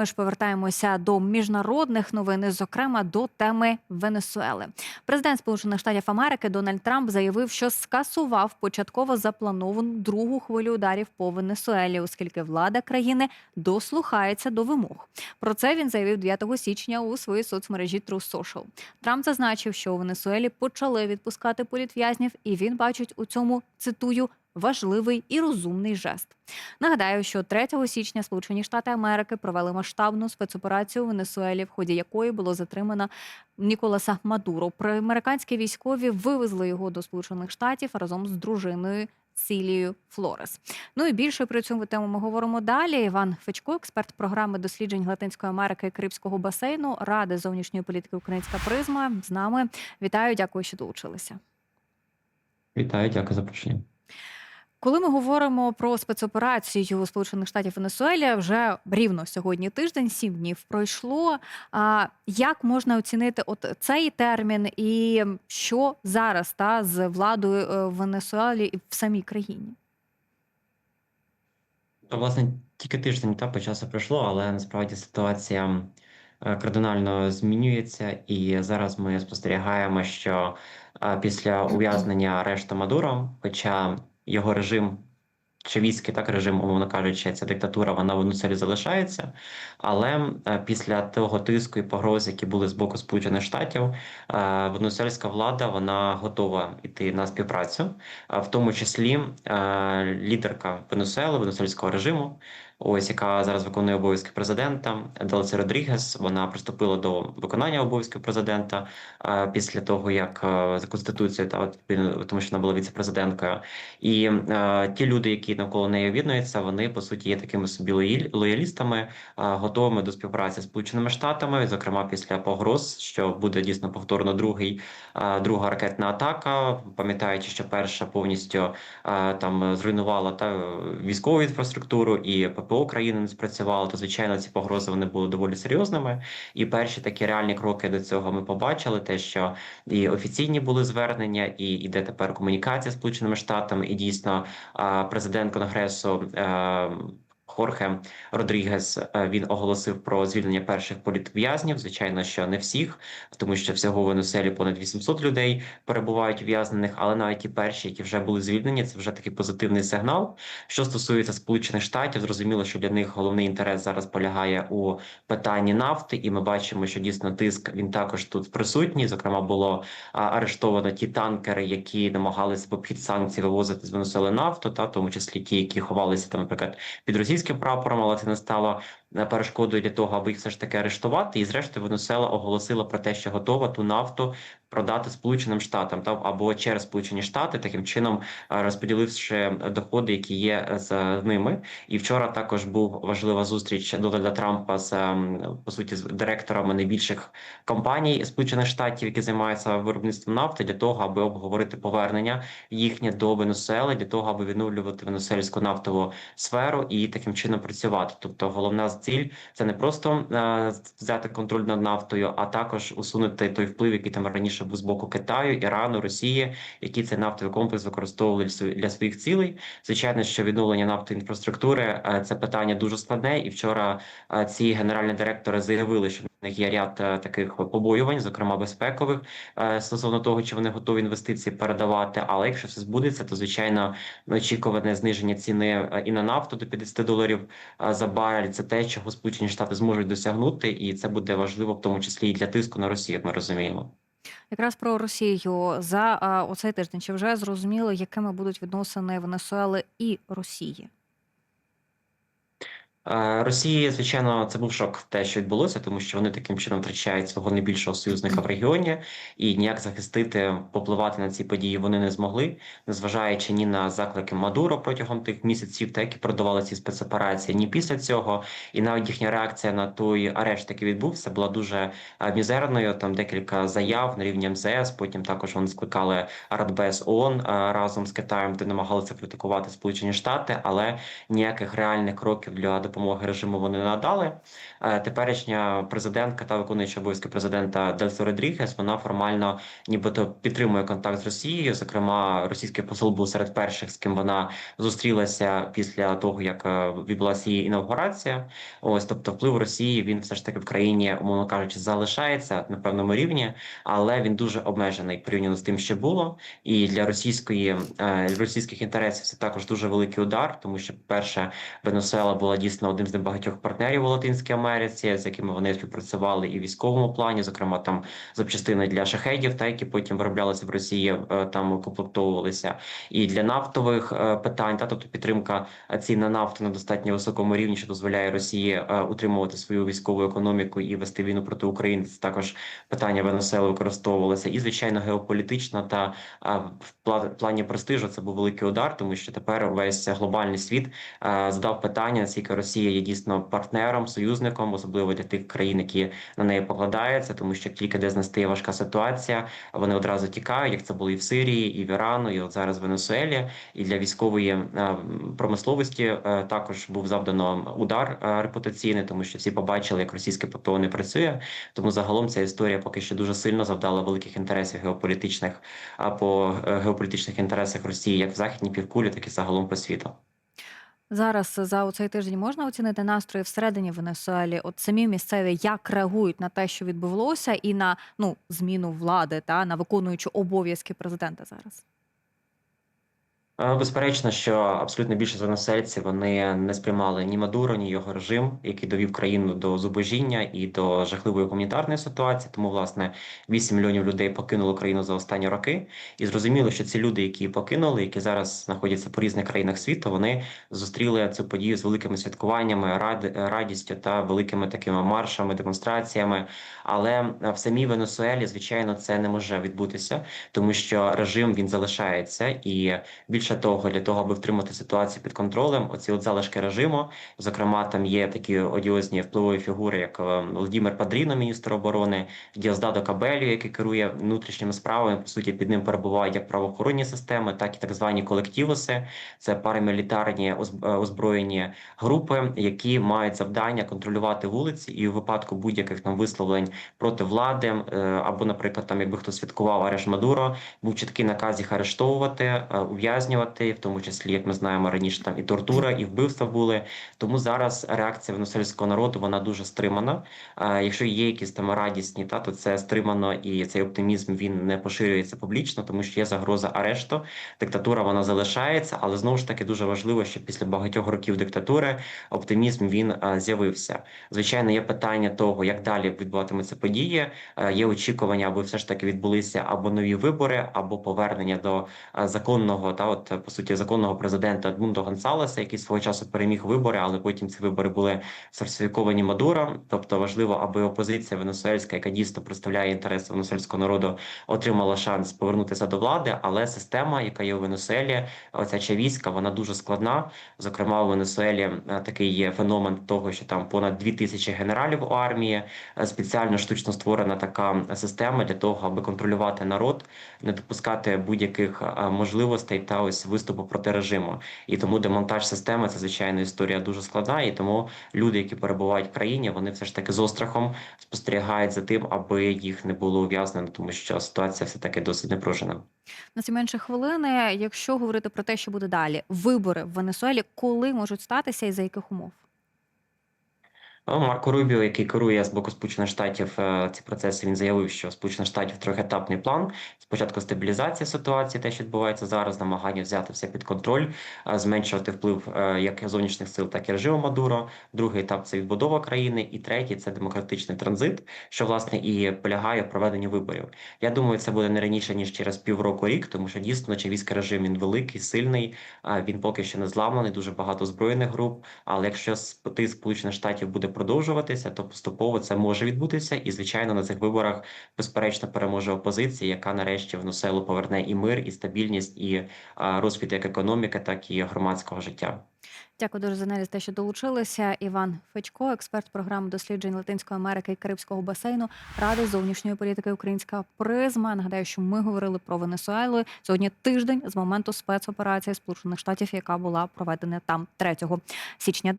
ми ж повертаємося до міжнародних новин, зокрема до теми Венесуели. Президент Сполучених Штатів Америки Дональд Трамп заявив, що скасував початково заплановану другу хвилю ударів по Венесуелі, оскільки влада країни дослухається до вимог. Про це він заявив 9 січня у своїй соцмережі True Social. Трамп зазначив, що у Венесуелі почали відпускати політв'язнів, і він бачить у цьому цитую важливий і розумний жест. Нагадаю, що 3 січня Сполучені Штати Америки провели масштабну спецоперацію у Венесуелі, в ході якої було затримано Ніколаса Мадуро. Американські військові вивезли його до Сполучених Штатів разом з дружиною. Сілією Флорес. Ну і більше про цю тему ми говоримо далі. Іван Фечко, експерт програми досліджень Латинської Америки і Карибського басейну, Ради зовнішньої політики Українська призма з нами. Вітаю, дякую, що долучилися. Вітаю, дякую за запрошення. Коли ми говоримо про спецоперацію Сполучених Штатів Венесуелі, вже рівно сьогодні тиждень, сім днів пройшло. А як можна оцінити от цей термін, і що зараз та з владою е, в Венесуелі і в самій країні? Власне, тільки тиждень та по часу пройшло, але насправді ситуація е, кардинально змінюється, і зараз ми спостерігаємо, що е, після ув'язнення арешту Мадуро, хоча його режим. Чи військи, так режим, умовно кажучи, ця диктатура вона в Венесуелі залишається. Але е, після того тиску і погроз, які були з боку Сполучених Штатів, е, венесуельська влада вона готова йти на співпрацю, е, в тому числі лідерка Венесуели, венесуельського режиму, ось яка зараз виконує обов'язки президента Делсі Родрігес. Вона приступила до виконання обов'язків президента е, після того, як е, за конституцією та тому, що вона була віце-президенткою. І е, ті люди, які навколо неї об'єднуються, вони по суті є такими собі лоялістами, готовими до співпраці з Сполученими Штатами, зокрема після погроз, що буде дійсно повторно другий друга ракетна атака, пам'ятаючи, що перша повністю там зруйнувала та військову інфраструктуру і ППО країни не спрацювало, то звичайно ці погрози вони були доволі серйозними. І перші такі реальні кроки до цього ми побачили: те, що і офіційні були звернення, і іде тепер комунікація з Сполученими Штатами, і дійсно е, президент Конгресу. Хорхе Родрігес е, він оголосив про звільнення перших політв'язнів. Звичайно, що не всіх, тому що всього в Венеселі понад 800 людей перебувають ув'язнених, але навіть ті перші, які вже були звільнені, це вже такий позитивний сигнал. Що стосується Сполучених Штатів, зрозуміло, що для них головний інтерес зараз полягає у питанні нафти, і ми бачимо, що дійсно тиск він також тут присутній. Зокрема, було арештовано ті танкери, які намагалися в обхід санкцій вивозити з Венесуели нафту, та тому числі ті, які ховалися там, наприклад, під російським прапором, але це не стало перешкодою для того, аби їх все ж таки арештувати. І зрештою Венесуела оголосила про те, що готова ту нафту продати Сполученим Штатам та або через Сполучені Штати, таким чином е, розподіливши доходи, які є з ними. І вчора також був важлива зустріч Дональда Трампа з ем, по суті з директорами найбільших компаній Сполучених Штатів, які займаються виробництвом нафти, для того, аби обговорити повернення їхнє до Венесуели, для того, аби відновлювати венесуельську нафтову сферу і таким чином працювати. Тобто, головна ціль це не просто е, взяти контроль над нафтою, а також усунути той вплив, який там раніше був з боку Китаю, Ірану, Росії, які цей нафтовий комплекс використовували для своїх- цілей. Звичайно, що відновлення нафтової інфраструктури е, це питання дуже складне. І вчора е, ці генеральні директори заявили, що них є ряд е, таких побоювань, зокрема безпекових, е, стосовно того, чи вони готові інвестиції передавати. Але якщо все збудеться, то звичайно очікуване зниження ціни е, і на нафту до 50 доларів за барель. Це те, чого Сполучені Штати зможуть досягнути, і це буде важливо, в тому числі і для тиску на Росію. як Ми розуміємо. Якраз про Росію за оцей тиждень. Чи вже зрозуміло, якими будуть відносини Венесуели і Росії? Е, Росії, звичайно, це був шок те, що відбулося, тому що вони таким чином втрачають свого найбільшого союзника в регіоні, і ніяк захистити, попливати на ці події вони не змогли, незважаючи ні на заклики Мадуро протягом тих місяців, та які продавали ці спецоперації, ні після цього. І навіть їхня реакція на той арешт, який відбувся, була дуже е, мізерною. Там декілька заяв на рівні МЗС. Потім також вони скликали Радбез ООН е, разом з Китаєм, де намагалися критикувати Сполучені Штати, але ніяких реальних кроків для допомоги допомоги режиму вони надали. Е, Теперішня президентка та виконуюча обов'язки президента Дельсо Родрігес, вона формально нібито підтримує контакт з Росією. Зокрема, російський посол був серед перших, з ким вона зустрілася після того, як е, відбулася її інаугурація. Ось, тобто, вплив Росії він все ж таки в країні, умовно кажучи, залишається на певному рівні, але він дуже обмежений порівняно з тим, що було. І для російської е, російських інтересів це також дуже великий удар, тому що перше Венесуела була дійсно одним з небагатьох партнерів у Латинській Америці, з якими вони співпрацювали і в військовому плані, зокрема там запчастини для шахедів, та які потім вироблялися в Росії, е, там комплектовувалися. І для нафтових е, питань, та тобто підтримка е, цін на нафту на достатньо високому рівні, що дозволяє Росії утримувати свою військову економіку і вести війну проти України. Це також питання Венесуели використовувалося. І звичайно, геополітична та в пла- плані престижу це був великий удар, тому що тепер весь глобальний світ задав питання, наскільки Росія є дійсно партнером, союзником, особливо для тих країн, які на неї покладаються, тому що тільки де настає важка ситуація, вони одразу тікають, як це було і в Сирії, і в Ірану, і от зараз в Венесуелі. І для військової е, промисловості е, також був завдано удар е, репутаційний, тому що всі побачили, як російське ППО не працює. Тому загалом ця історія поки що дуже сильно завдала великих інтересів геополітичних по геополітичних інтересах Росії, як в західній півкулі, так і загалом по світу. Зараз за цей тиждень можна оцінити настрої всередині Венесуелі. От самі місцеві як реагують на те, що відбувалося, і на ну зміну влади та на виконуючу обов'язки президента зараз. Е, Безперечно, що абсолютно більшість венесуельців вони не сприймали ні Мадуро, ні його режим, який довів країну до зубожіння і до жахливої гуманітарної ситуації. Тому, власне, 8 мільйонів людей покинуло країну за останні роки, і зрозуміло, що ці люди, які покинули, які зараз знаходяться по різних країнах світу, вони зустріли цю подію з великими святкуваннями, ради, радістю та великими такими маршами, демонстраціями. Але в самій Венесуелі, звичайно, це не може відбутися, тому що режим він залишається і більше того, для того, аби втримати ситуацію під контролем, оці от залишки режиму, зокрема, там є такі одіозні впливові фігури, як е, Володимир Падріно, міністр оборони, Діоздадо Кабелю, який керує внутрішніми справами. По суті, під ним перебувають як правоохоронні системи, так і так звані колективуси. Це парамілітарні е, озброєні групи, які мають завдання контролювати вулиці, і у випадку будь-яких там висловлень проти влади, е, або, наприклад, там якби хтось святкував арешт Мадуро, був чіткий наказ їх арештовувати, е, ув'язнювати, в тому числі, як ми знаємо раніше, там і тортура, і вбивства були. Тому зараз реакція венесуельського народу вона дуже стримана. Е, Якщо є якісь там радісні, та то це стримано, і цей оптимізм він не поширюється публічно, тому що є загроза арешту. Диктатура вона залишається, але знову ж таки дуже важливо, що після багатьох років диктатури оптимізм він з'явився. Звичайно, є питання того, як далі відбуватимуться події. Є очікування, аби все ж таки відбулися або нові вибори, або повернення до законного та от по суті законного президента Едмундо Гонсалеса, який свого часу переміг вибори, але потім ці вибори були сфальсифіковані Мадуро. Тобто важливо, аби опозиція венесуельська, яка дійсно представляє інтереси венесуельського народу, отримала шанс повернутися до влади. Але система, яка є у Венесуелі, оця чавійська, вона дуже складна. Зокрема, у Венесуелі е, такий є феномен того, що там понад дві тисячі генералів у армії. Е, Спеціально штучно створена така система для того, аби контролювати народ, не допускати будь-яких е, можливостей та ось виступу проти режиму. І тому демонтаж системи це звичайно історія дуже складна. І тому люди, які перебувають в країні, вони все ж таки з острахом спостерігають за тим, аби їх не було ув'язнено, тому що ситуація все таки досить непружена. На ці менше хвилини, якщо говорити про те, що буде далі, вибори в Венесуелі, коли можуть статися і за яких умов? Ну, Марко Рубіо, який керує з боку Сполучених Штатів е, ці процеси, він заявив, що Сполучених Штатів трьохетапний план. Спочатку стабілізація ситуації, те, що відбувається зараз, намагання взяти все під контроль, е, зменшувати вплив е, як зовнішніх сил, так і режиму Мадуро. Другий етап це відбудова країни, і третій це демократичний транзит, що власне і полягає в проведенні виборів. Я думаю, це буде не раніше ніж через півроку рік, тому що дійсно чавійський режим він великий, сильний. Він поки що не зламаний, дуже багато збройних груп. Але якщо тиск Сполучених Штатів буде продовжуватися, то поступово це може відбутися. І звичайно, на цих виборах безперечно переможе опозиція, яка нарешті в Венесуелу поверне і мир, і стабільність, і розвиток як економіки, так і громадського життя. Дякую дуже за аналіз, те, що долучилися. Іван Федько, експерт програми досліджень Латинської Америки і Карибського басейну, Ради зовнішньої політики Українська призма. Нагадаю, що ми говорили про Венесуелу сьогодні тиждень з моменту спецоперації Сполучених Штатів, яка була проведена там 3 січня.